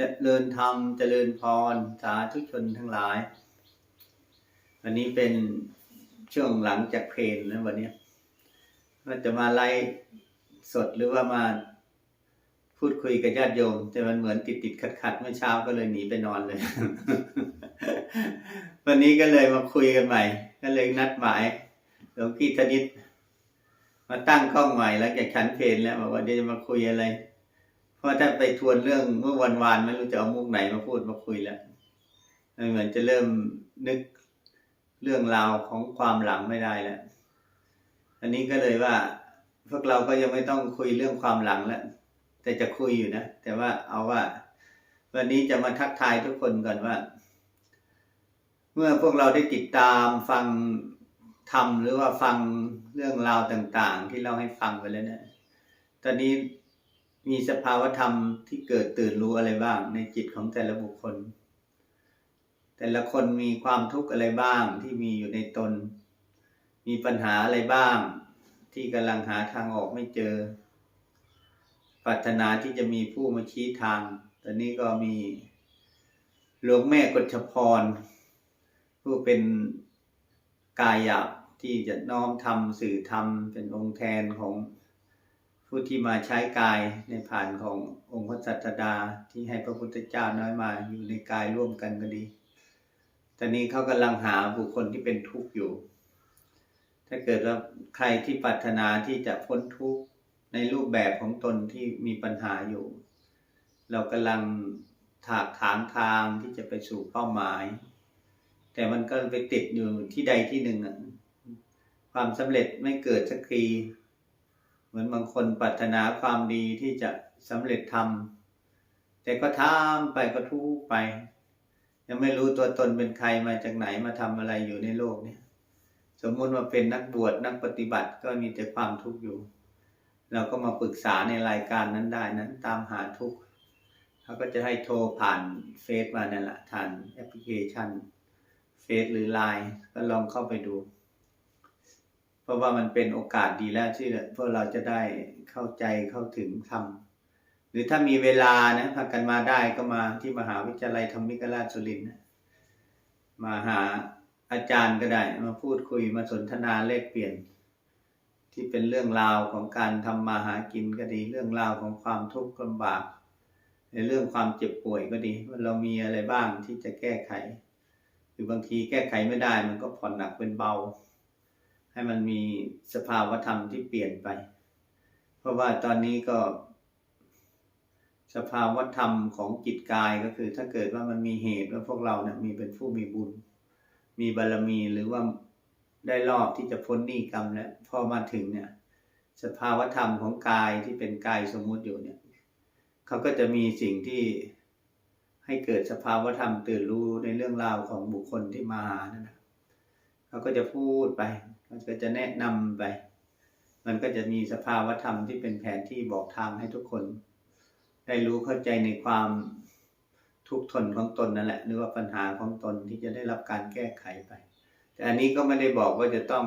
เจริญธรรมเจริญพร สาธุชนทั้งหลาย วันนี้เป็นช่วงหลังจากเพลนนะวันนี้ว่าจะมาไล่สดหรือว่ามาพูดคุยกับญาติโยม แต่มันเหมือนติดติดขัดขัดเมื่อเช้าก็เลยหนีไปนอนเลย วันนี้ก็เลยมาคุยกันใหม่ ก็เลยนัดหมายหลวงพี่ธนิตมาตั้งกล้องใหม่แล้วจากฉันเพลนแล้วบอกว่าเดี๋ยวจะมาคุยอะไร เพราะถ้าไปทวนเรื่องเมื่อวันวานไม่รู้จะเอามุกไหนมาพูดมาคุยแล้วมันเหมือนจะเริ่มนึกเรื่องราวของความหลังไม่ได้แล้วอันนี้ก็เลยว่า พวกเราก็ยังไม่ต้องคุยเรื่องความหลังแล้วแต่จะคุยอยู่นะแต่ว่าเอาว่า วันนี้จะมาทักทายทุกคนก่อนว่า เมื่อพวกเราได้ติดตามฟังธรรมหรือว่าฟังเรื่องราวต่าง ๆ ที่เราให้ฟังไปแล้วเนี่ยตอนนี้ มีสภาวธรรมที่เกิดตื่นรู้อะไรบ้าง ในจิตของแต่ละบุคคล แต่ละคนมีความทุกข์อะไรบ้างที่มีอยู่ในตน มีปัญหาอะไรบ้าง ที่กำลังหาทางออกไม่เจอปรารถนาที่จะมีผู้มาชี้ทาง ตอนนี้ก็มีหลวงแม่กฎชพร ผู้เป็นกายหยาบที่จะน้อมทำสื่อธรรมเป็นองค์แทนของ ผู้ที่มาใช้กายในผ่านขององค์พระสัตดาที่ให้พระพุทธเจ้าน้อยมาอยู่ในกายร่วมกันก็ดี ตอนนี้เขากำลังหาบุคคลที่เป็นทุกข์อยู่ ถ้าเกิดว่าใครที่ปรารถนาที่จะพ้นทุกข์ในรูปแบบของตนที่มีปัญหาอยู่ เรากำลังถากถางทางที่จะไปสู่เป้าหมาย แต่มันก็ไปติดอยู่ที่ใดที่หนึ่งอะความสำเร็จไม่เกิดสักที มือนบางคนปรารถนาความดีที่จะสำเร็จทำแต่ก็ทำไปก็ทุกไป ยังไม่รู้ตัวตนเป็นใครมาจากไหนมาทำอะไรอยู่ในโลกเนี่ย สมมุติว่าเป็นนักบวชนักปฏิบัติก็มีแต่ความทุกข์อยู่ เราก็มาปรึกษาในรายการนั้นได้นั้น ตามหาทุกข์เขาก็จะให้โทรผ่านเฟซมานั่นแหละผ่านแอปพลิเคชันเฟซหรือไลน์ก็ลองเข้าไปดู ราะว่ามันเป็นโอกาสดีแล้วที่พวกเราจะได้เข้าใจเข้าถึงธรรมหรือถ้ามีเวลานะพากันมาได้ก็มาที่มหาวิทยาลัยธรรมิกราชสุรินทร์นะมาหาอาจารย์ก็ได้ มาพูดคุยมาสนทนาแลกเปลี่ยน ที่เป็นเรื่องราวของการทำมาหากินก็ดี เรื่องราวของความทุกข์ลำบาก ในเรื่องความเจ็บป่วยก็ดีว่าเรามีอะไรบ้างที่จะแก้ไข หรือบางทีแก้ไขไม่ได้มันก็ผ่อนหนักเป็นเบา ให้มันมีสภาวธรรมที่เปลี่ยนไป เพราะว่าตอนนี้ก็ สภาวธรรมของจิตกายก็คือ ถ้าเกิดว่ามันมีเหตุว่าพวกเราเนี่ยมีเป็นผู้มีบุญ มีบารมีหรือว่าได้รอบที่จะพ้นหนี้กรรมแล้วพอมาถึงเนี่ย สภาวธรรมของกายที่เป็นกายสมมุติอยู่เนี่ยเขาก็จะมีสิ่งที่ให้เกิดสภาวธรรมตื่นรู้ในเรื่องราวของบุคคลที่มาหานั่นนะเขาก็จะพูดไป เขาก็จะแนะนำไป มันก็จะมีสภาวธรรมที่เป็นแผนที่บอกทางให้ทุกคน ได้รู้เข้าใจในความทุกข์ทนของตนนั่นแหละ หรือว่าปัญหาของตนที่จะได้รับการแก้ไขไป แต่อันนี้ก็ไม่ได้บอกว่าจะต้อง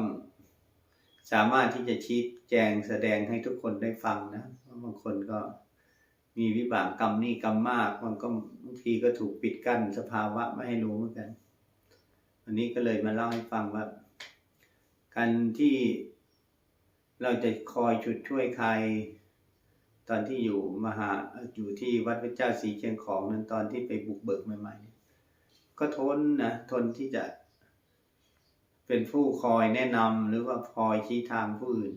สามารถที่จะชี้แจงแสดงให้ทุกคนได้ฟังนะเพราะบางคนก็มีวิบากกรรมนี่กรรมมากบางก็บางทีก็ถูกปิดกั้นสภาวะไม่ให้รู้เหมือนกันวันนี้ก็เลยมาเล่าให้ฟังว่า การที่เราจะคอยฉุดช่วยใคร ตอนที่อยู่มหาอยู่ที่วัดพระเจ้าสีเชียงของนั้นตอนที่ไปบุกเบิกใหม่ๆก็ทนนะทนที่จะเป็นผู้คอยแนะนำหรือว่าคอยชี้ทางผู้อื่น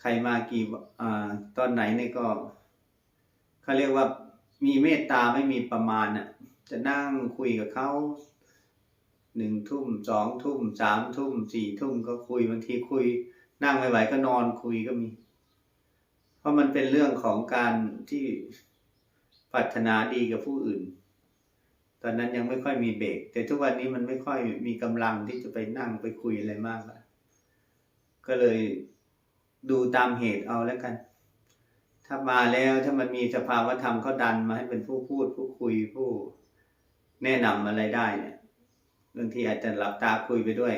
ใครมากี่อตอนไหนเนี่ยก็เขาเรียกว่ามีเมตตาไม่มีประมาณน่ะจะนั่งคุยกับเขา หนึ่งทุ่มสองทุ่มสามทุ่มสี่ทุ่มก็คุยบางทีคุย นั่งไม่ไหวก็นอนคุยก็มี เพราะมันเป็นเรื่องของการที่ปรารถนาดีกับผู้อื่น ตอนนั้นยังไม่ค่อยมีเบรกแต่ทุกวันนี้มันไม่ค่อยมีกำลังที่จะไปนั่งไปคุยอะไรมากล้วก็เลยดูตามเหตุเอาแล้วกัน ถ้ามาแล้วถ้ามันมีสภาวธรรมเขาดันมาให้เป็นผู้พูดผู้คุยผู้แนะนำอะไรได้เนี่ย บางทีอาจจะหลับตาคุยไปด้วย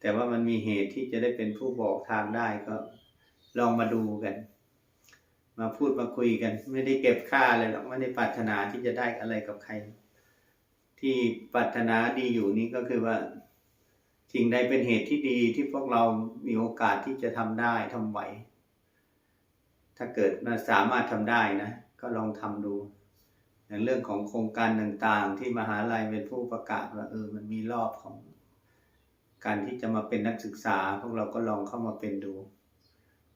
แต่ว่ามันมีเหตุที่จะได้เป็นผู้บอกทางได้ก็ลองมาดูกัน มาพูดมาคุยกัน ไม่ได้เก็บค่าอะไรหรอกไม่ได้ปรารถนาที่จะได้อะไรกับใคร ที่ปรารถนาดีอยู่นี้ก็คือว่าสิ่งใดเป็นเหตุที่ดีที่พวกเรามีโอกาสที่จะทำได้ทำไหวถ้าเกิดมาสามารถทำได้นะ ก็ลองทำดู อย่างเรื่องของโครงการต่างๆ ที่มหาลัยเป็นผู้ประกาศว่าเออมันมีรอบของการที่จะมาเป็นนักศึกษา พวกเราก็ลองเข้ามาเป็นดู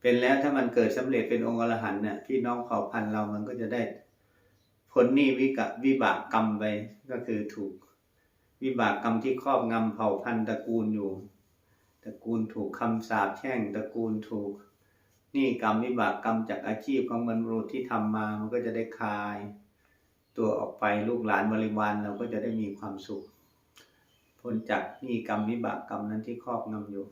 เป็นแล้วถ้ามันเกิดสำเร็จเป็นองค์อรหันต์เนี่ยพี่น้องเผ่าพันธุ์เรามันก็จะได้พ้นหนี้วิกะวิบากกรรมไปก็คือถูกวิบากกรรมที่ครอบงำเผ่าพันธุ์ตระกูลอยู่ตระกูลถูกคำสาปแช่งตระกูลถูกหนี่กรรมวิบากกรรมจากอาชีพของมนุษย์ที่ทำมามันก็จะได้คลาย ตัวออกไปลูกหลานบริวารเราก็จะได้มีความสุขพ้นจากนี้กรรมวิบากกรรมนั้นที่ครอบงำอยู่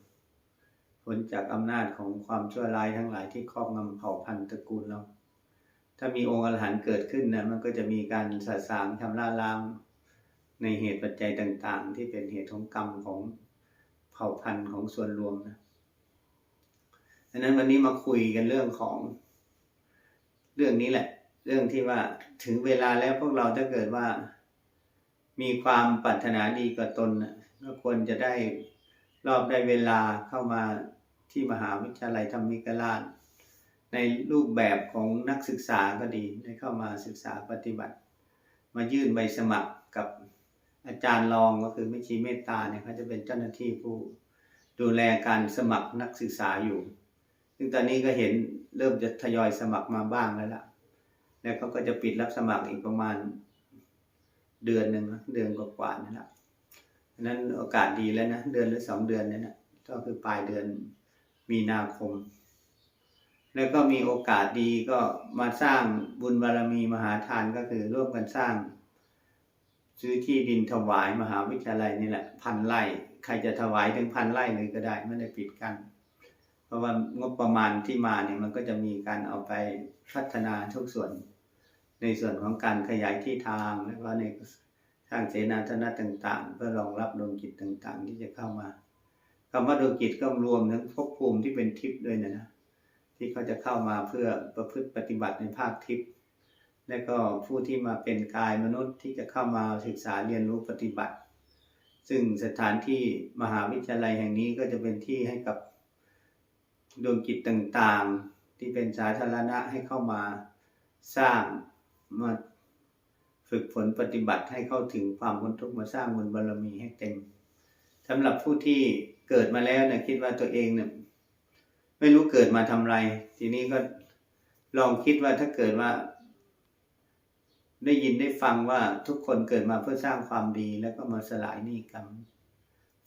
พ้นจากอำนาจของความชั่วร้ายทั้งหลายที่ครอบงำเผ่าพันธุ์ตระกูลเรา ถ้ามีองค์อรหันต์เกิดขึ้นนะมันก็จะมีการสะสางชำระล้างในเหตุปัจจัยต่าง ๆ ที่เป็นเหตุของกรรมของเผ่าพันธุ์ของส่วนรวมนะดังนั้นวันนี้มาคุยกันเรื่องของเรื่องนี้แหละ เรื่องที่ว่าถึงเวลาแล้วพวกเราถ้าเกิดว่า มีความปรารถนาดีกับตนก็ควรจะได้รอบได้เวลาเข้ามาที่มหาวิทยาลัยธรรมิกราช ในรูปแบบของนักศึกษาก็ดีได้เข้ามาศึกษาปฏิบัติ มายื่นใบสมัครกับอาจารย์รองก็คือไม่ชีเมตตาเนี่ยเขาจะเป็นเจ้าหน้าที่ผู้ดูแลการสมัครนักศึกษาอยู่ ซึ่งตอนนี้ก็เห็นเริ่มจะทยอยสมัครมาบ้างแล้วล่ะ แล้วเขาก็จะปิดรับสมัครอีกประมาณเดือนหนึ่งเดือนกว่าๆนั่นแหละนั้นโอกาสดีแล้วนะเดือนหรือสองเดือนนั่นนะก็คือปลายเดือนมีนาคม แล้วก็มีโอกาสดีก็มาสร้างบุญบารมีมหาทานก็คือร่วมกันสร้าง ซื้อที่ดินถวายมหาวิทยาลัยนี่แหละพันไร่ใครจะถวายถึงพันไร่เลยก็ได้ไม่ได้ปิดกันเพราะว่างบประมาณที่มาเนี่ยมันก็จะมีการเอาไปพัฒนาทุกส่วน ในส่วนของการขยายที่ทางแล้วก็ในสร้างเสนาสนะต่าง ๆ เพื่อรองรับดวงจิตต่างๆ ที่จะเข้ามาคำว่าดวงจิตก็รวมทั้งภพภูมิที่เป็นทิพย์ด้วยนะนะที่เขาจะเข้ามาเพื่อประพฤติปฏิบัติในภาคทิพย์และก็ผู้ที่มาเป็นกายมนุษย์ที่จะเข้ามาศึกษาเรียนรู้ปฏิบัติ ซึ่งสถานที่มหาวิทยาลัยแห่งนี้ก็จะเป็นที่ให้กับดวงจิตต่างๆ ที่เป็นสาธารณะให้เข้ามาสร้าง มาฝึกฝนปฏิบัติให้เข้าถึงความพ้นทุกข์มาสร้างบุญบารมีให้เต็มสำหรับผู้ที่เกิดมาแล้วนี่ยคิดว่าตัวเองเนี่ยไม่รู้เกิดมาทำไร ทีนี้ก็ลองคิดว่าถ้าเกิดว่า ได้ยินได้ฟังว่าทุกคนเกิดมาเพื่อสร้างความดีแล้วก็มาสลายหนี้กรรม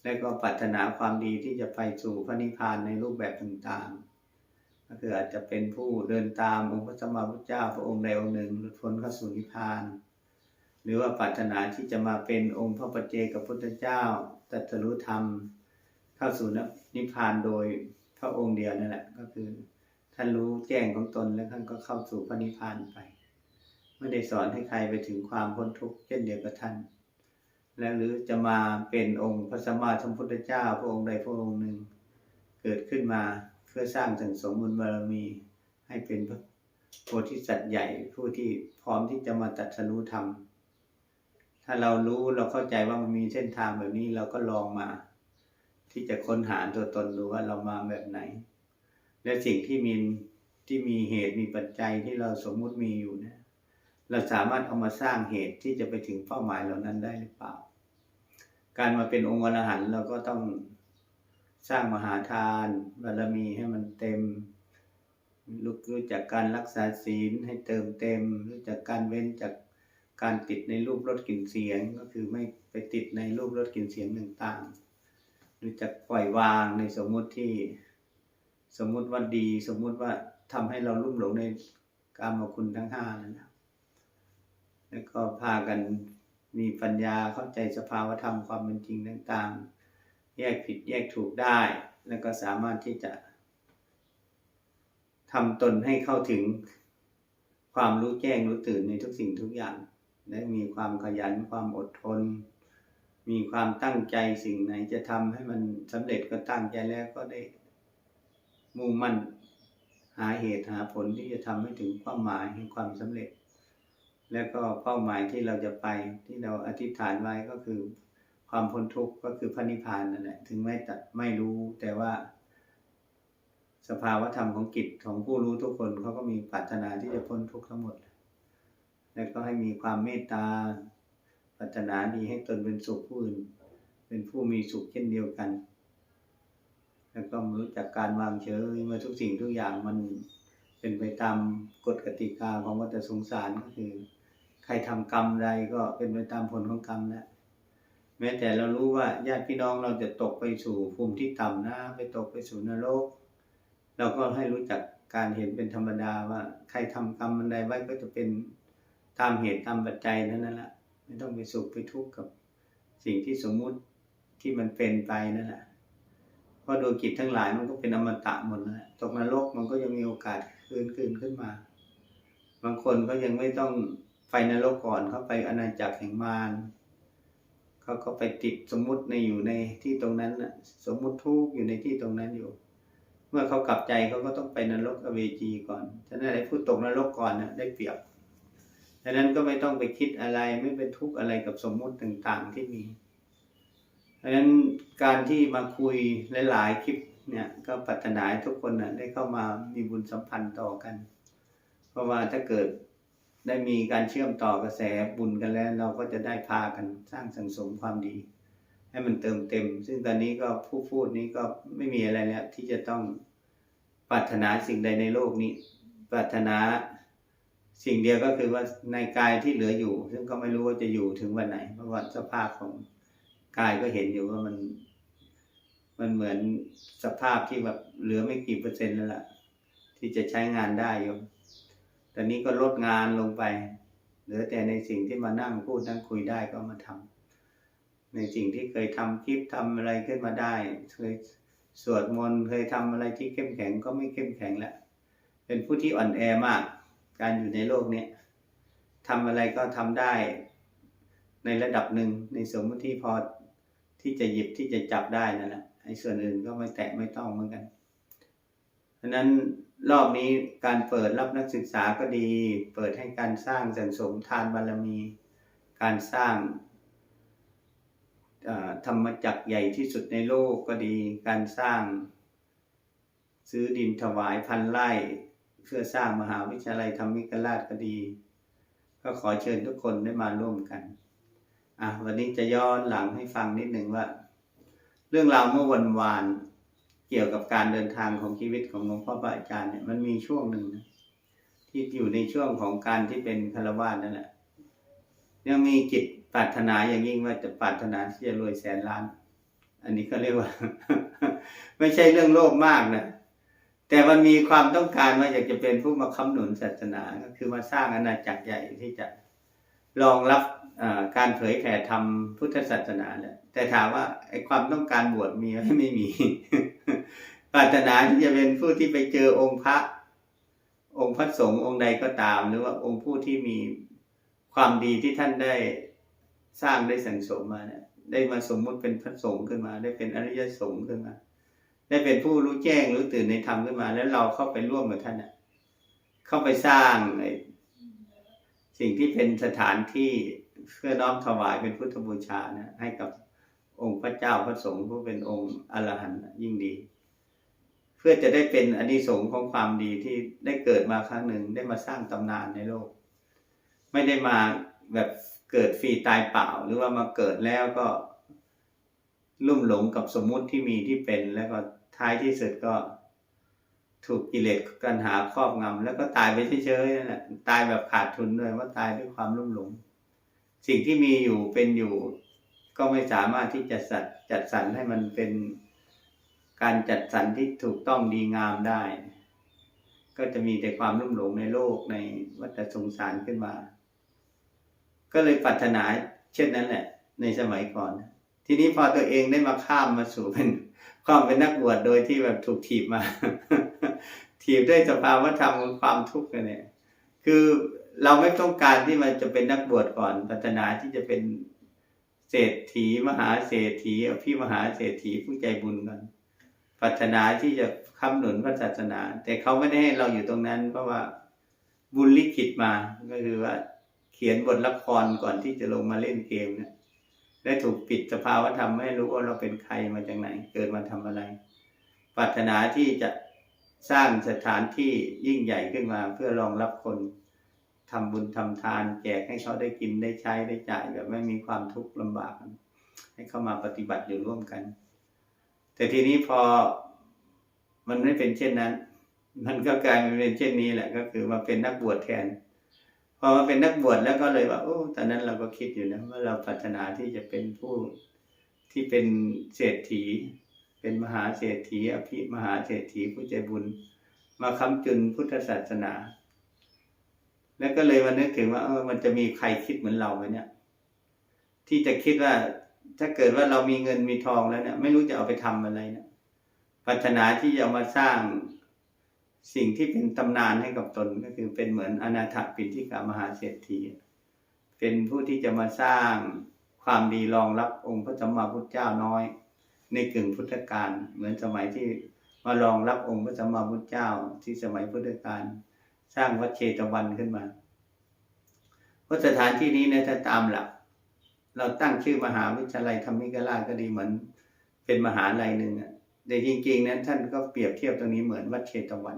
และก็ปรารถนาความดีที่จะไปสู่พระนิพพานในรูปแบบต่างๆ ก็คืออาจจะเป็นผู้เดินตามองค์พระสัมมาสัมพุทธเจ้าพระองค์ใดองค์หนึ่งหลุดพ้นเข้าสู่นิพพาน หรือว่าปรารถนาที่จะมาเป็นองค์พระปัจเจกพุทธเจ้าตรัสรู้ธรรม เข้าสู่นิพพานโดยพระองค์เดียวนั่นแหละก็คือท่านรู้แจ้งของตนแล้วท่านก็เข้าสู่พระนิพพานไปไม่ได้สอนให้ใครไปถึงความพ้นทุกข์เช่นเดียวกับท่าน และหรือจะมาเป็นองค์พระสัมมาสัมพุทธเจ้าพระองค์ใดพระองค์หนึ่ง เกิดขึ้นมา เพื่อสร้างสังสมบุญบารมีให้เป็นพระโพธิสัตว์ใหญ่ผู้ที่พร้อมที่จะมาตรัสรู้ธรรม ถ้าเรารู้เราเข้าใจว่ามันมีเส้นทางแบบนี้เราก็ลองมา ที่จะค้นหาตัวตนดูว่าเรามาแบบไหน และสิ่งที่มีที่มีเหตุมีปัจจัยที่เราสมมุติมีอยู่เนะเราสามารถเอามาสร้างเหตุที่จะไปถึงเป้าหมายเหล่านั้นได้หรือเปล่า การมาเป็นองค์อรหันต์เราก็ต้อง สร้างมหาทานบารมีให้มันเต็มรู้รู้จักการรักษาศีลให้เติมเต็ม รู้จักการเว้นจากการติดในรูปรสกลิ่นเสียงก็คือไม่ไปติดในรูปรสกลิ่นเสียงต่างๆรู้จักปล่อยวางในสมมุติที่ สมมุติว่าดี สมมุติว่าทำให้เราลุ่มหลงในกามคุณทั้งห้านั่นนะแล้วก็พากันมีปัญญาเข้าใจสภาวธรรมความเป็นจริงต่างๆ แยกผิดแยกถูกได้ แล้วก็สามารถที่จะทำตนให้เข้าถึงความรู้แจ้งรู้ตื่นในทุกสิ่งทุกอย่าง และมีความขยันความอดทน มีความตั้งใจสิ่งไหนจะทำให้มันสำเร็จก็ตั้งใจแล้วก็ได้มุ่งมั่นหาเหตุหาผลที่จะทำให้ถึงเป้าหมายแห่งความสำเร็จ แล้วก็เป้าหมายที่เราจะไปที่เราอธิษฐานไว้ก็คือ ความพ้นทุกข์ก็คือพระนิพพานนั่นแหละถึงแม้จะไม่รู้แต่ว่า สภาวธรรมของกิจของผู้รู้ทุกคนเขาก็มีปรารถนาที่จะพ้นทุกข์ทั้งหมด และก็ให้มีความเมตตาปรารถนาดีให้ตนเป็นสุขผู้อื่น เป็นผู้มีสุขเช่นเดียวกัน แล้วก็รู้จักการวางเฉยเมื่อทุกสิ่งทุกอย่างมันเป็นไปตามกฎกติกาของวัฏสงสารก็คือ ใครทำกรรมใดก็เป็นไปตามผลของกรรมนะ แม้แต่เรารู้ว่าญาติพี่น้องเราจะตกไปสู่ภูมิที่ต่ำนะ ไปตกไปสู่นรก เราก็ให้รู้จักการเห็นเป็นธรรมดาว่า ใครทำกรรมอันใดไว้ก็จะเป็นตามเหตุตามปัจจัยนั้นนั่นแหละไม่ต้องไปสุขไปทุกข์กับสิ่งที่สมมุติที่มันเป็นไปนั่นแหละเพราะดวงจิตทั้งหลายมันก็เป็นอมตะหมดนะตกนรกมันก็ยังมีโอกาสคืนคืนขึ้นมา บางคนก็ยังไม่ต้องไปนรกก่อนเขาไปอาณาจักรแห่งมาร เขาก็ไปติดสมมุติในอยู่ในที่ตรงนั้นนะสมมุติทุกอยู่ในที่ตรงนั้นอยู่ เมื่อเขากลับใจเขาก็ต้องไปนรกอเวจีก่อนฉะนั้นไอ้ผู้ตกนรกก่อนนะได้เปรียบดังนั้นก็ไม่ต้องไปคิดอะไรไม่เป็นทุกข์อะไรกับสมมุติต่างๆที่มีดังนั้นการที่มาคุยหลายๆคลิปเนี่ยก็ปรารถนาทุกคนนะได้เข้ามามีบุญสัมพันธ์ต่อกัน เพราะว่าถ้าเกิด ได้มีการเชื่อมต่อกระแสบุญกันแล้ว เราก็จะได้พากันสร้างสังสมความดี ให้มันเติมเต็ม ซึ่งตอนนี้ก็ผู้พูดนี้ก็ไม่มีอะไรแล้วที่จะต้องปรารถนาสิ่งใดในโลกนี้ ปรารถนาสิ่งเดียวก็คือว่าในกายที่เหลืออยู่ ซึ่งก็ไม่รู้ว่าจะอยู่ถึงวันไหน เพราะว่าสภาพของกายก็เห็นอยู่ว่ามัน มันเหมือนสภาพที่แบบเหลือไม่กี่เปอร์เซ็นต์แล้วล่ะที่จะใช้งานได้อยู่ อนนี้ก็ลดงานลงไป เหลือแต่ในสิ่งที่มานั่งพูดนั่งคุยได้ก็มาทำในสิ่งที่เคยทำคลิปทำอะไรขึ้นมาได้ เคยสวดมนต์เคยทำอะไรที่เข้มแข็งก็ไม่เข้มแข็งแล้วเป็นผู้ที่อ่อนแอมาก การอยู่ในโลกเนี้ยทำอะไรก็ทำได้ ในระดับหนึ่งในสมมติที่พอที่จะหยิบที่จะจับได้นั่นแหละไอ้ส่วนอื่นก็ไม่แตะไม่ต้องเหมือนกันเพราะนั้น รอบนี้การเปิดรับนักศึกษาก็ดี เปิดให้การสร้างสังสมทานบารมี การสร้างธรรมจักรใหญ่ที่สุดในโลกก็ดี การสร้าง ซื้อดินถวายพันไร่เพื่อสร้างมหาวิทยาลัยธรรมิกราชก็ดี ก็ขอเชิญทุกคนได้มาร่วมกันอะวันนี้จะย้อนหลังให้ฟังนิดหนึ่งว่า เรื่องราวเมื่อวันวาน เกี่ยวกับการเดินทางของชีวิตของหลวงพ่อพระอาจารย์เนี่ยมันมีช่วงหนึ่งนะที่อยู่ในช่วงของการที่เป็นคารวะนั่นแหละยังมีจิตปรารถนาอย่างยิ่งว่าจะปรารถนาที่จะรวยแสนล้าน อันนี้ก็เรียกว่า ไม่ใช่เรื่องโลภมากนะแต่มันมีความต้องการว่าอยากจะเป็นผู้มาค้ำหนุนศาสนาก็คือมาสร้างอาณาจักรใหญ่ที่จะรองรับ การเผยแผ่ธรรมพุทธศาสนาเนี่ยแต่ถามว่าไอ้ความต้องการบวชมีไหมไม่มีปรารถนาที่จะเป็นผู้ที่ไปเจอองค์พระ องค์พระสงฆ์องค์ใดก็ตาม หรือว่าองค์ผู้ที่มีความดีที่ท่านได้สร้างได้สังสมมาเนี่ยได้มาสมมุติเป็นพระสงฆ์ขึ้นมา ได้เป็นอริยสงฆ์ขึ้นมา ได้เป็นผู้รู้แจ้งรู้ตื่นในธรรมขึ้นมา แล้วเราเข้าไปร่วมกับท่านน่ะ เข้าไปสร้างสิ่งที่เป็นสถานที่ เพื่อน้อมถวายเป็นพุทธบูชานะให้กับองค์พระเจ้าพระสงฆ์ผู้เป็นองค์อรหันต์ยิ่งดี เพื่อจะได้เป็นอนิสงส์ของความดีที่ได้เกิดมาครั้งหนึ่งได้มาสร้างตำนานในโลก ไม่ได้มาแบบเกิดฟรีตายเปล่า หรือว่ามาเกิดแล้วก็ ลุ่มหลงกับสมมุติที่มีที่เป็นแล้วก็ท้ายที่สุดก็ถูกกิเลสกันหาครอบงำแล้วก็ตายไปเฉยๆนั่นแหละตายแบบขาดทุนด้วยว่าตายด้วยความลุ่มหลง สิ่งที่มีอยู่เป็นอยู่ ก็ไม่สามารถที่จะจัดจัดสรรให้มันเป็นการจัดสรรที่ถูกต้องดีงามได้ ก็จะมีแต่ความลุ่มหลงในโลกในวัฏสงสารขึ้นมา ก็เลยปรารถนาเช่นนั้นแหละ ในสมัยก่อน ทีนี้พอตัวเองได้มาข้ามมาสู่เป็นความเป็นนักบวชโดยที่แบบถูกถีบมา ถีบด้วยสภาวะธรรมของความทุกข์กันเนี่ย คือเราไม่ต้องการที่มันจะเป็นนักบวชก่อนปรารถนาที่จะเป็นเศรษฐีมหาเศรษฐีพี่มหาเศรษฐีผู้ใจบุญกันปรารถนาที่จะคำหนุนพระศาสนา แต่เขาไม่ได้ให้เราอยู่ตรงนั้น เพราะว่าบุญลิขิตมาก็คือว่าเขียนบทละครก่อนที่จะลงมาเล่นเกมเนี่ยได้ถูกปิดสภาวธรรมไม่รู้ว่าเราเป็นใครมาจากไหน เกิดมาทำอะไร ปรารถนาที่จะ สร้างสถานที่ยิ่งใหญ่ขึ้นมาเพื่อรองรับคนทำบุญทำทาน แจกให้เขาได้กินได้ใช้ได้จ่ายแบบไม่มีความทุกข์ลำบาก ให้เข้ามาปฏิบัติอยู่ร่วมกัน แต่ทีนี้พอมันไม่เป็นเช่นนั้น มันก็กลายมาเป็นเช่นนี้แหละ ก็คือมาเป็นนักบวชแทน พอมาเป็นนักบวชแล้วก็เลยว่าโอ้ตอนนั้นเราก็คิดอยู่นะว่าเราปรารถนาที่จะเป็นผู้ที่เป็นเศรษฐี เป็นมหาเศรษฐีอภิมหาเศรษฐีผู้ใจบุญ มาค้ำจุนพุทธศาสนา แล้วก็เลยมานึกถึงว่าเออมันจะมีใครคิดเหมือนเราไหมเนี่ย ที่จะคิดว่าถ้าเกิดว่าเรามีเงินมีทองแล้วเนี่ย ไม่รู้จะเอาไปทำอะไรเนี่ยปรารถนาที่จะเอามาสร้างสิ่งที่เป็นตำนานให้กับตนก็คือเป็นเหมือนอนาถปินทิกามหาเศรษฐี เป็นผู้ที่จะมาสร้างความดีรองรับองค์พระสัมมาพุทธเจ้าน้อย ในกึ่งพุทธกาลเหมือนสมัยที่มารองรับองค์พระสัมมาพุทธเจ้าที่สมัยพุทธกาลสร้างวัดเชตวันขึ้นมาเพราะสถานที่นี้เนี่ยถ้าตามหลัก เราตั้งชื่อมหาวิทยาลัยธรรมิกราชก็ดีเหมือน เป็นมหาลัยหนึ่งอะแต่จริงๆนั้นท่านก็เปรียบเทียบตรงนี้เหมือนวัดเชตวัน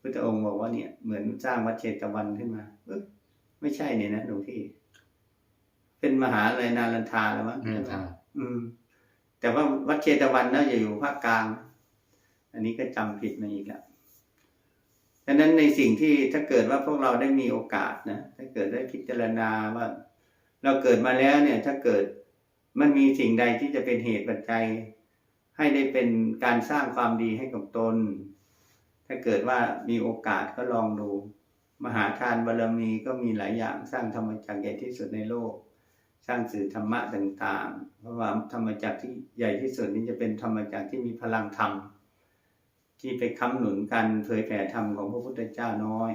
พุทธองค์บอกว่าเนี่ยเหมือนสร้างวัดเชตวันขึ้นมาเอยไม่ใช่เนี่ยนะหลวงพี่ เป็นมหาลัยนาลันทาแล้วมั้งอืมครับอืม แต่ว่าวัดเชตวันน่าจะอยู่ภาคกลาง อันนี้ก็จำผิดมาอีกแล้วดังนั้นในสิ่งที่ถ้าเกิดว่าพวกเราได้มีโอกาสนะถ้าเกิดได้พิจารณาว่า เราเกิดมาแล้วเนี่ย ถ้าเกิดมันมีสิ่งใดที่จะเป็นเหตุปัจจัย ให้ได้เป็นการสร้างความดีให้กับตน ถ้าเกิดว่ามีโอกาสก็ลองดู มหาทานบารมีก็มีหลายอย่างสร้างธรรมจักรใหญ่ที่สุดในโลก สร้างสื่อธรรมะต่างๆ เพราะว่าธรรมจักรที่ใหญ่ที่สุดนี้จะเป็นธรรมจักรที่มีพลังธรรม ที่ไปค้ำหนุนการเผยแผ่ธรรมของพระพุทธเจ้าน้อย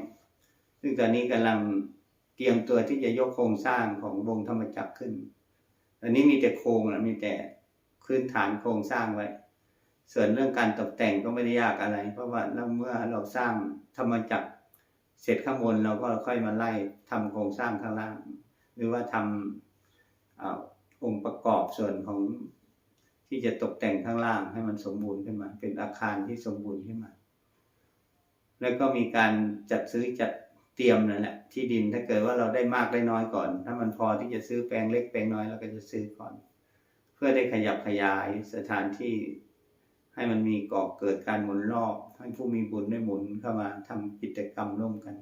ซึ่งตอนนี้กำลังเตรียมตัวที่จะยกโครงสร้างของวงธรรมจักรขึ้นอันนี้มีแต่โครงนะมีแต่พื้นฐานโครงสร้างไว้ ส่วนเรื่องการตกแต่งก็ไม่ได้ยากอะไร เพราะว่าเราเมื่อเราสร้างธรรมจักรเสร็จข้างบนเราก็ค่อยมาไล่ทำโครงสร้างข้างล่าง หรือว่าทำอา องค์ประกอบส่วนของที่จะตกแต่งข้างล่างให้มันสมบูรณ์ขึ้นมา เป็นอาคารที่สมบูรณ์ขึ้นมา แล้วก็มีการจัดซื้อจัดเตรียมนั่นแหละที่ดินถ้าเกิดว่าเราได้มากได้น้อยก่อน ถ้ามันพอที่จะซื้อแปลงเล็กแปลงน้อยเราก็จะซื้อก่อน เพื่อได้ขยับขยายสถานที่ให้มันมีก่อเกิดการหมุนรอบให้ผู้มีบุญได้หมุนเข้ามาทำกิจกรรมร่วมกัน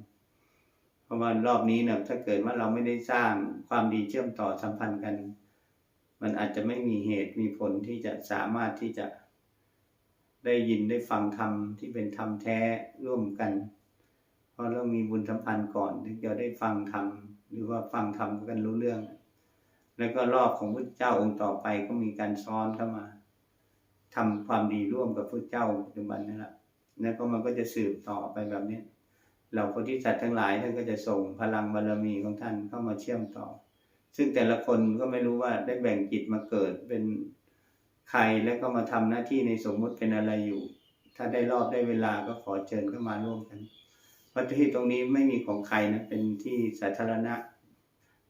ราะว่ารอบนี้เนี่ยถ้าเกิดว่าเราไม่ได้สร้างความดีเชื่อมต่อสัมพันธ์กัน มันอาจจะไม่มีเหตุมีผลที่จะสามารถที่จะได้ยินได้ฟังธรรมที่เป็นธรรมแท้ร่วมกัน เพราะเรามีบุญสัมพันธ์ก่อนถึงจะได้ฟังธรรมหรือว่าฟังธรรมกันรู้เรื่อง แล้วก็รอบของพระเจ้าองค์ต่อไปก็มีการซ้อนเข้ามาทำความดีร่วมกับพระเจ้าปัจจุบันนั่นแหละแล้วก็มันก็จะสืบต่อไปแบบนี้ เราโพธิสัตว์ทั้งหลายท่านก็จะส่งพลังบารมีของท่านเข้ามาเชื่อมต่อ ซึ่งแต่ละคนก็ไม่รู้ว่าได้แบ่งจิตมาเกิดเป็นใครแล้วก็มาทำหน้าที่ในสมมุติเป็นอะไรอยู่ ถ้าได้รอบได้เวลาก็ขอเชิญเข้ามาร่วมกันเพราะที่ตรงนี้ไม่มีของใครนะเป็นที่สาธารณะ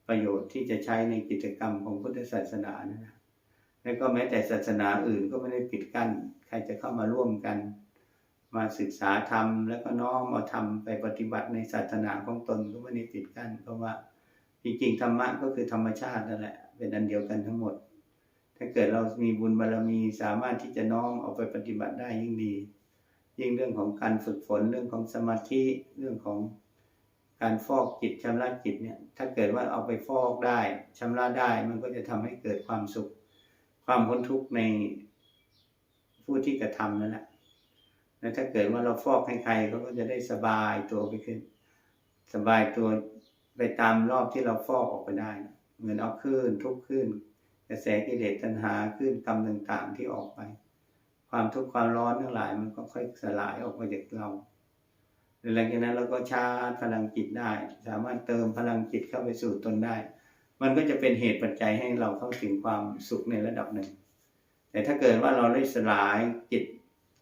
ประโยชน์ที่จะใช้ในกิจกรรมของพุทธศาสนานะแล้วก็แม้แต่ศาสนาอื่นก็ไม่ได้ปิดกั้นใครจะเข้ามาร่วมกัน มาศึกษาธรรมแล้วก็น้อมเอาธรรมไปปฏิบัติในศาสนาของตนก็ไม่ได้ปิดกันเพราะว่าจริงๆธรรมะก็คือธรรมชาตินั่นแหละเป็นอันเดียวกันทั้งหมด ถ้าเกิดเรามีบุญบารมีสามารถที่จะน้อมเอาไปปฏิบัติได้ยิ่งดี ยิ่งเรื่องของการฝึกฝนเรื่องของสมาธิเรื่องของการฟอกจิตชำระจิตเนี่ยถ้าเกิดว่าเอาไปฟอกได้ชำระได้มันก็จะทำให้เกิดความสุข ความพ้นทุกข์ในผู้ที่กระทำนั่นแหละ แล้วถ้าเกิดว่าเราฟอกให้ใครเขาก็จะได้สบายตัวไปขึ้น สบายตัวไปตามรอบที่เราฟอกออกไปได้ เหมือนเอาคลื่นทุกคลื่นกระแสกิเลสตัณหาคลื่นกรรมต่างๆที่ออกไป ความทุกข์ความร้อนทั้งหลายมันก็ค่อยสลายออกมาจากเราหลังจากนั้นเราก็ชาร์จพลังจิตได้ สามารถเติมพลังจิตเข้าไปสู่ตนได้ มันก็จะเป็นเหตุปัจจัยให้เราเข้าถึงความสุขในระดับหนึ่ง แต่ถ้าเกิดว่าเราได้สลายจิต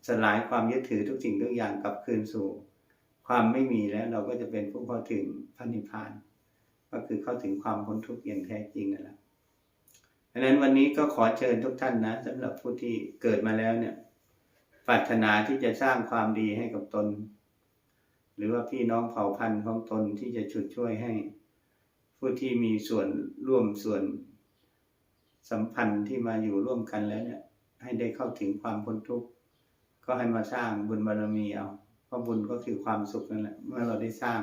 สลายความยึดถือทุกสิ่งทุกอย่างกลับคืนสู่ ความไม่มีแล้วเราก็จะเป็นผู้เข้าถึงพระนิพพาน ก็คือเข้าถึงความพ้นทุกข์อย่างแท้จริงนั่นแหละดังนั้นวันนี้ก็ขอเชิญทุกท่านนะสำหรับผู้ที่เกิดมาแล้วเนี่ยปรารถนาที่จะสร้างความดีให้กับตน หรือว่าพี่น้องเผ่าพันธุ์ของตนที่จะฉุดช่วยให้ ผู้ที่มีส่วนร่วมส่วนสัมพันธ์ที่มาอยู่ร่วมกันแล้วเนี่ยให้ได้เข้าถึงความพ้นทุกข์ ก็ให้มาสร้างบุญบารมีเอาเพราะบุญก็คือความสุขนั่นแหละ เมื่อเราได้สร้าง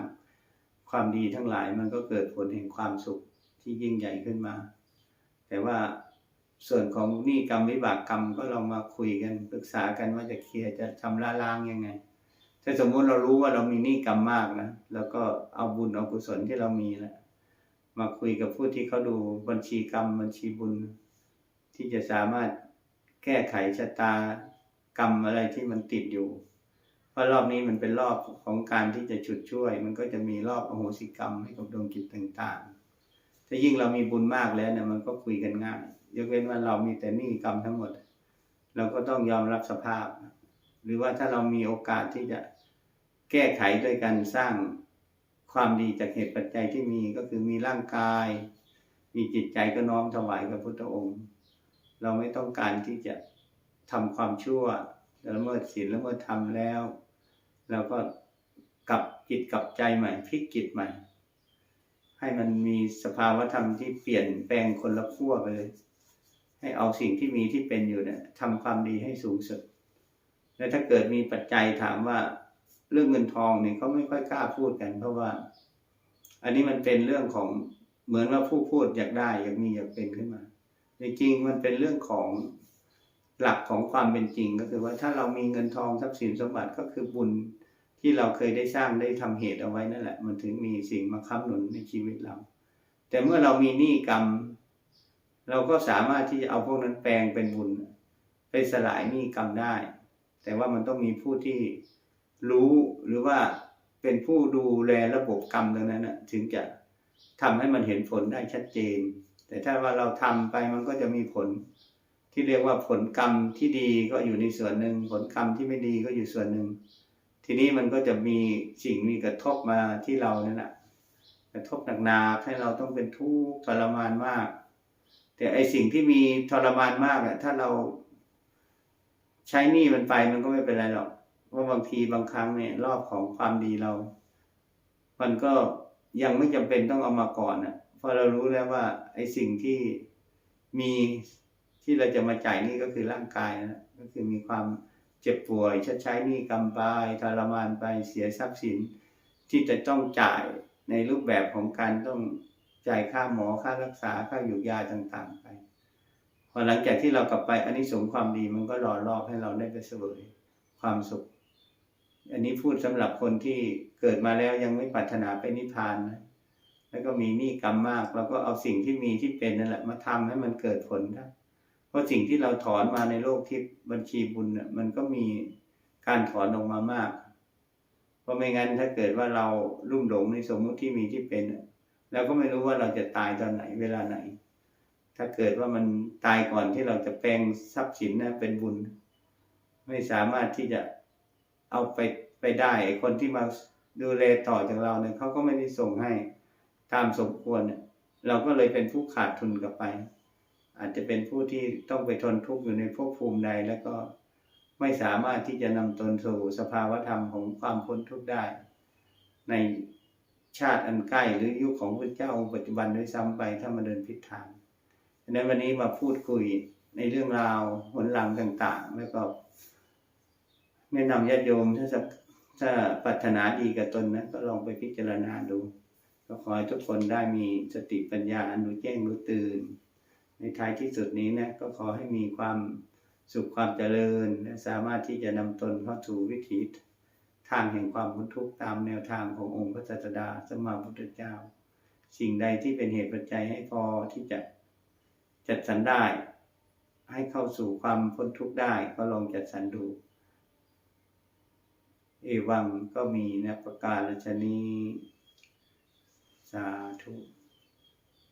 ความดีทั้งหลายมันก็เกิดผลแห่งความสุขที่ยิ่งใหญ่ขึ้นมา แต่ว่าส่วนของนี้กรรมวิบากกรรมก็ลองมาคุยกันปรึกษากันว่าจะเคลียร์จะชำระล้างยังไง ถ้าสมมุติเรารู้ว่าเรามีนี้กรรมมากนะแล้วก็เอาบุญเอากุศลที่เรามีแล้วมาคุยกับผู้ที่เขาดูบัญชีกรรมบัญชีบุญ ที่จะสามารถแก้ไขชะตา กรรมอะไรที่มันติดอยู่เพราะรอบนี้มันเป็นรอบของการที่จะฉุดช่วย มันก็จะมีรอบอโหสิกรรมให้กับดวงจิตต่างๆถ้ายิ่งเรามีบุญมากแล้วเนี่ยมันก็คุยกันง่ายยกเว้นว่าเรามีแต่หนี้กรรมทั้งหมด เราก็ต้องยอมรับสภาพ หรือว่าถ้าเรามีโอกาสที่จะแก้ไขด้วยการสร้างความดีจากเหตุปัจจัยที่มีก็คือมีร่างกาย มีจิตใจก็น้อมถวายกับพุทธองค์ เราไม่ต้องการที่จะ ทำความชั่วละเมิดศีลละเมิดธรรมแล้วเราก็กลับจิตกลับใจใหม่พลิกจิตใหม่ ให้มันมีสภาวธรรมที่เปลี่ยนแปลงคนละขั้วไปเลย ให้เอาสิ่งที่มีที่เป็นอยู่เนี่ยทำความดีให้สูงสุด แล้วถ้าเกิดมีปัจจัยถามว่าเรื่องเงินทองเนี่ยเขาไม่ค่อยกล้าพูดกัน เพราะว่า อันนี้มันเป็นเรื่องของเหมือนว่าผู้พูดอยากได้อยากมีอยากเป็นขึ้นมา ในจริงมันเป็นเรื่องของ หลักของความเป็นจริงก็คือว่าถ้าเรามีเงินทองทรัพย์สินสมบัติก็คือบุญที่เราเคยได้สร้างได้ทำเหตุเอาไว้นั่นแหละ มันถึงมีสิ่งมาค้ำหนุนในชีวิตเรา แต่เมื่อเรามีหนี้กรรม เราก็สามารถที่จะเอาพวกนั้นแปลงเป็นบุญ ไปสลายหนี้กรรมได้ แต่ว่ามันต้องมีผู้ที่รู้หรือว่าเป็นผู้ดูแลระบบกรรมตรงนั้นนะถึงจะทำให้มันเห็นผลได้ชัดเจน แต่ถ้าว่าเราทำไปมันก็จะมีผล ที่เรียกว่าผลกรรมที่ดีก็อยู่ในส่วนหนึ่ง ผลกรรมที่ไม่ดีก็อยู่ส่วนหนึ่ง ทีนี้มันก็จะมีสิ่งมีกระทบมาที่เรานั่นแหละกระทบหนักๆให้เราต้องเป็นทุกข์ทรมานมาก แต่ไอสิ่งที่มีทรมานมากอะถ้าเราใช้หนี้มันไปมันก็ไม่เป็นไรหรอกว่าบางทีบางครั้งเนี่ยรอบของความดีเรา มันก็ยังไม่จำเป็นต้องเอามาก่อนอะเพราะเรารู้แล้วว่าไอ้สิ่งที่มี ที่เราจะมาจ่ายนี่ก็คือร่างกายนะก็คือมีความเจ็บป่วยชดใช้หนี้กรรมไปทรมานไปเสียทรัพย์สิน ที่จะต้องจ่ายในรูปแบบของการต้องจ่ายค่าหมอค่ารักษาค่าอยู่ยาต่างๆไปพอหลังจากที่เรากลับไปอันนี้สงความดีมันก็รอรอบให้เราได้ไปเสวยความสุข อันนี้พูดสำหรับคนที่เกิดมาแล้วยังไม่ปรารถนาไปนิพพานนะแล้วก็มีหนี้กรรมมาก แล้วก็เอาสิ่งที่มีที่เป็นนั่นแหละมาทำให้มันเกิดผลได้ ราะสิ่งที่เราถอนมาในโลกที่บัญชีบุญน่ะมันก็มีการถอนออกมามาก เพราะไม่งั้นถ้าเกิดว่าเราลุ่มหลงในสมมุติที่มีที่เป็นน่ะเราก็ไม่รู้ว่าเราจะตายตอนไหนเวลาไหน ถ้าเกิดว่ามันตายก่อนที่เราจะแปลงทรัพย์สินนะเป็นบุญ ไม่สามารถที่จะเอาไปไปได้คนที่มาดูแลต่อจากเราเนี่ยเขาก็ไม่ได้ส่งให้ตามสมควรเนี่ยเราก็เลยเป็นผู้ขาดทุนกลับไป อาจจะเป็นผู้ที่ต้องไปทนทุกข์อยู่ในภพภูมิใดแล้วก็ไม่สามารถที่จะนำตนสู่สภาวธรรมของความพ้นทุกข์ได้ ในชาติอันใกล้หรือยุคของพระเจ้าปัจจุบันด้วยซ้ำไปถ้ามาเดินผิดทางดังนั้นวันนี้มาพูดคุยในเรื่องราวหนหลังต่างๆ แล้วก็ แนะนำญาติโยมถ้าจะถ้าปรารถนาดีกับตนนะก็ลองไปพิจารณาดู ก็ขอให้ทุกคนได้มีสติปัญญาอันรู้แจ้งรู้ตื่น ในท้ายที่สุดนี้นะก็ขอให้มีความสุขความเจริญ และสามารถที่จะนำตนเข้าสู่วิถีทางแห่งความพ้นทุกข์ตามแนวทางขององค์พระศาสดาสมมาพุทธเจ้า สิ่งใดที่เป็นเหตุปัจจัยให้พอที่จะจัดสรรได้ ให้เข้าสู่ความพ้นทุกข์ได้ก็ลองจัดสรรดู เอวังก็มีนะประการชนีสาธุ